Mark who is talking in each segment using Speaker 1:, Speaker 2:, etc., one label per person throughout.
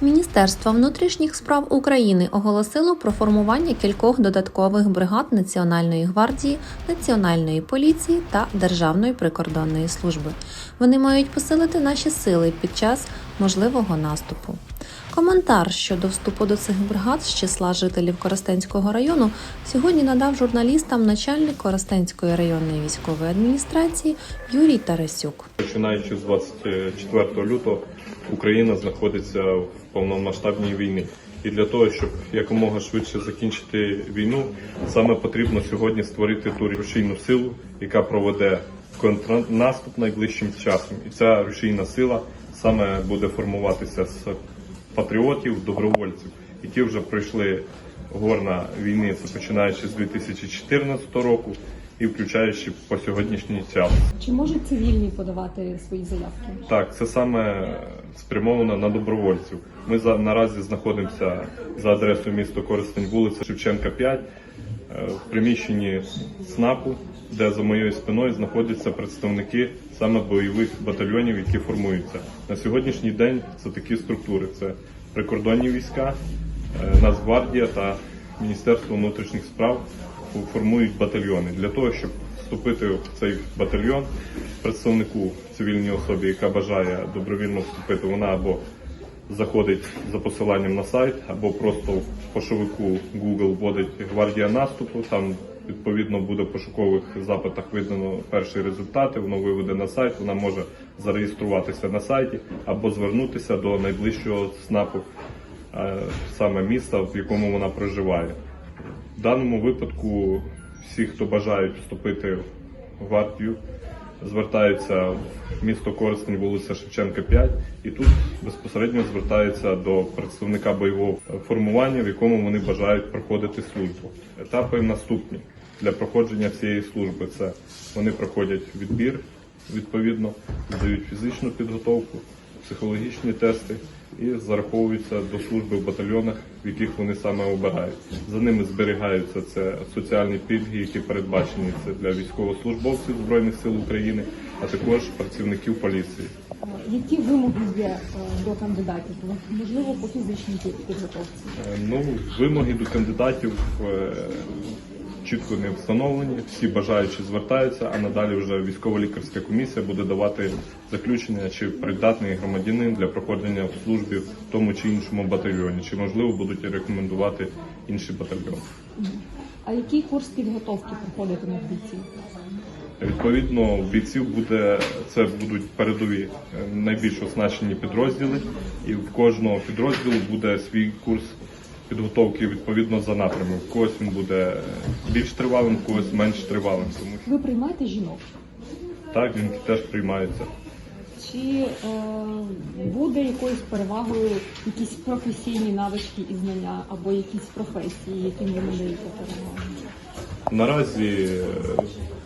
Speaker 1: Міністерство внутрішніх справ України оголосило про формування кількох додаткових бригад Національної гвардії, Національної поліції та Державної прикордонної служби. Вони мають посилити наші сили під час можливого наступу. Коментар щодо вступу до цих бригад з числа жителів Коростенського району сьогодні надав журналістам начальник Коростенської районної військової адміністрації Юрій Тарасюк.
Speaker 2: Починаючи з 24 лютого, Україна знаходиться в повномасштабній війні. І для того, щоб якомога швидше закінчити війну, саме потрібно сьогодні створити ту рушійну силу, яка проведе контрнаступ найближчим часом. І ця рушійна сила саме буде формуватися з патріотів, добровольців, які вже пройшли горна війни, це починаючи з 2014 року і включаючи по сьогоднішній час.
Speaker 3: Чи можуть цивільні подавати свої заявки?
Speaker 2: Так, це саме спрямовано на добровольців. Ми за наразі знаходимося за адресою міста Коростень, вулиця Шевченка 5, е, в приміщенні СНАПу, де за моєю спиною знаходяться представники саме бойових батальйонів, які формуються. На сьогоднішній день це такі структури: це прикордонні війська, е, Нацгвардія та Міністерство внутрішніх справ формують батальйони для того, щоб вступити в цей батальйон представнику цивільній особі, яка бажає добровільно вступити, вона або заходить за посиланням на сайт, або просто в пошовику Google вводить гвардія наступу. Там відповідно буде в пошукових запитах видано перші результати. Воно виведе на сайт. Вона може зареєструватися на сайті або звернутися до найближчого СНАПу, е, саме міста, в якому вона проживає. В даному випадку всі, хто бажають вступити в гвардію, звертаються в місто Коростень, вулиця Шевченка 5, і тут безпосередньо звертаються до представника бойового формування, в якому вони бажають проходити службу. Етапи наступні для проходження цієї служби це вони проходять відбір відповідно, здають фізичну підготовку, психологічні тести і зараховуються до служби в батальйонах, в яких вони саме обирають. За ними зберігаються це соціальні пільги, які передбачені це для військовослужбовців збройних сил України, а також працівників поліції.
Speaker 3: Які вимоги є е, до кандидатів? Можливо, по фізичній під- підготовці?
Speaker 2: Е, Ну, вимоги до кандидатів е, чітко не встановлені. Всі бажаючі звертаються, а надалі вже військово-лікарська комісія буде давати заключення, чи придатний громадянин для проходження в службі в тому чи іншому батальйоні, чи можливо будуть рекомендувати інший батальйон.
Speaker 3: А який курс підготовки проходитимуть бійці?
Speaker 2: Відповідно, у бійців буде це будуть передові е, найбільш оснащені підрозділи, і в кожного підрозділу буде свій курс підготовки відповідно за напрямом. В когось він буде більш тривалим, в когось менш тривалим. Тому що
Speaker 3: Ви приймаєте жінок?
Speaker 2: так він теж приймається.
Speaker 3: Чи е, буде якоюсь перевагою якісь професійні навички і знання або якісь професії, яким ви надаєте перевагу?
Speaker 2: Наразі е,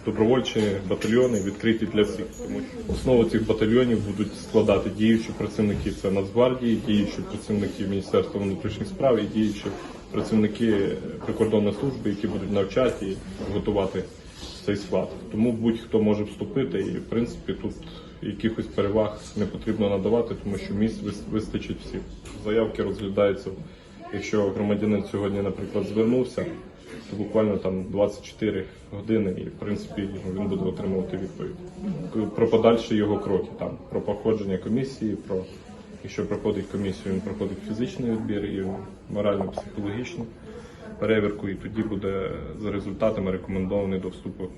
Speaker 2: добровольчі батальйони відкриті для всіх, тому основу цих батальйонів будуть складати діючі працівники це Нацгвардії, діючі працівники Міністерства внутрішніх справ і діючі працівники прикордонної служби, які будуть навчати і готувати цей склад. Тому будь-хто може вступити, і в принципі тут якихось переваг не потрібно надавати, тому що місць вис- вистачить всіх. Заявки розглядаються. Якщо громадянин сьогодні, наприклад, звернувся, буквально там 24 години, і в принципі він буде отримувати відповідь. Про подальші його кроки, там про походження комісії, про якщо проходить комісію, він проходить фізичний відбір і морально-психологічну перевірку, і тоді буде за результатами рекомендований до вступу